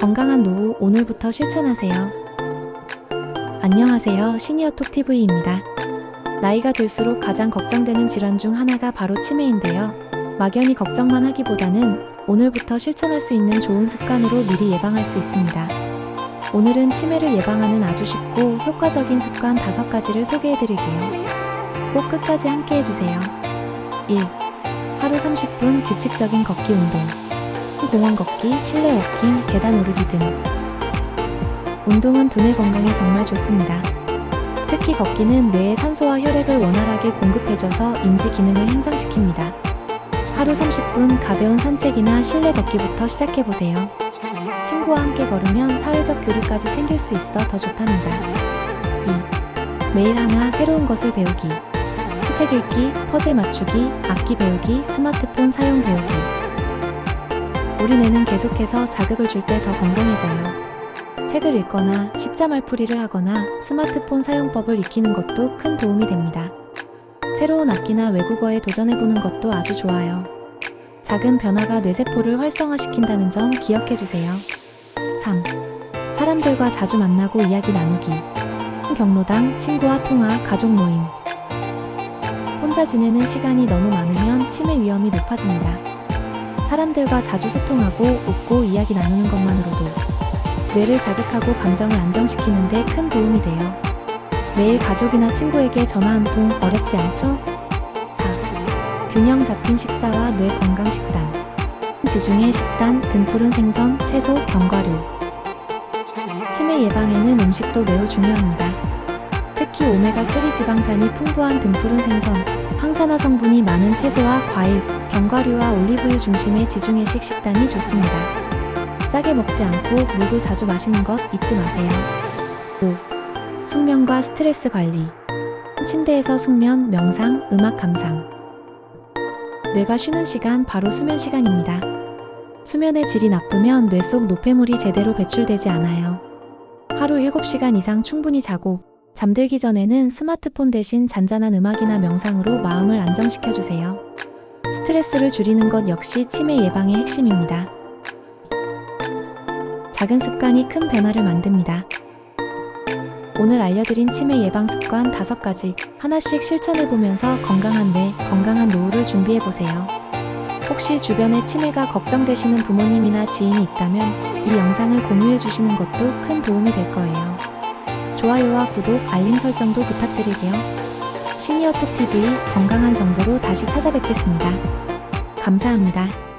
건강한 노후 오늘부터 실천하세요. 안녕하세요. 시니어 톡TV입니다. 나이가 들수록 가장 걱정되는 질환 중 하나가 바로 치매인데요. 막연히 걱정만 하기보다는 오늘부터 실천할 수 있는 좋은 습관으로 미리 예방할 수 있습니다. 오늘은 치매를 예방하는 아주 쉽고 효과적인 습관 5가지를 소개해 드릴게요. 꼭 끝까지 함께 해주세요. 1. 하루 30분 규칙적인 걷기 운동. 공원 걷기, 실내 워킹, 계단 오르기 등. 운동은 두뇌 건강에 정말 좋습니다. 특히 걷기는 뇌에 산소와 혈액을 원활하게 공급해줘서 인지 기능을 향상시킵니다. 하루 30분 가벼운 산책이나 실내 걷기부터 시작해보세요. 친구와 함께 걸으면 사회적 교류까지 챙길 수 있어 더 좋답니다. 2. 매일 하나 새로운 것을 배우기. 책 읽기, 퍼즐 맞추기, 악기 배우기, 스마트폰 사용 배우기. 우리 뇌는 계속해서 자극을 줄 때 더 건강해져요. 책을 읽거나 십자말풀이를 하거나 스마트폰 사용법을 익히는 것도 큰 도움이 됩니다. 새로운 악기나 외국어에 도전해보는 것도 아주 좋아요. 작은 변화가 뇌세포를 활성화시킨다는 점 기억해 주세요. 3. 사람들과 자주 만나고 이야기 나누기. 경로당, 친구와 통화, 가족 모임. 혼자 지내는 시간이 너무 많으면 치매 위험이 높아집니다. 사람들과 자주 소통하고 웃고 이야기 나누는 것만으로도 뇌를 자극하고 감정을 안정시키는 데 큰 도움이 돼요. 매일 가족이나 친구에게 전화 한 통 어렵지 않죠? 4. 균형 잡힌 식사와 뇌 건강 식단. 지중해 식단, 등푸른 생선, 채소, 견과류. 치매 예방에는 음식도 매우 중요합니다. 특히 오메가3 지방산이 풍부한 등푸른 생선, 항산화 성분이 많은 채소와 과일, 견과류와 올리브유 중심의 지중해식 식단이 좋습니다. 짜게 먹지 않고 물도 자주 마시는 것 잊지 마세요. 5. 숙면과 스트레스 관리. 침대에서 숙면, 명상, 음악 감상. 뇌가 쉬는 시간 바로 수면 시간입니다. 수면의 질이 나쁘면 뇌 속 노폐물이 제대로 배출되지 않아요. 하루 7시간 이상 충분히 자고 잠들기 전에는 스마트폰 대신 잔잔한 음악이나 명상으로 마음을 안정시켜 주세요. 스트레스를 줄이는 것 역시 치매 예방의 핵심입니다. 작은 습관이 큰 변화를 만듭니다. 오늘 알려드린 치매 예방 습관 5가지 하나씩 실천해보면서 건강한 뇌, 건강한 노후를 준비해보세요. 혹시 주변에 치매가 걱정되시는 부모님이나 지인이 있다면 이 영상을 공유해주시는 것도 큰 도움이 될 거예요. 좋아요와 구독, 알림 설정도 부탁드릴게요. 시니어톡TV 건강한 정보로 다시 찾아뵙겠습니다. 감사합니다.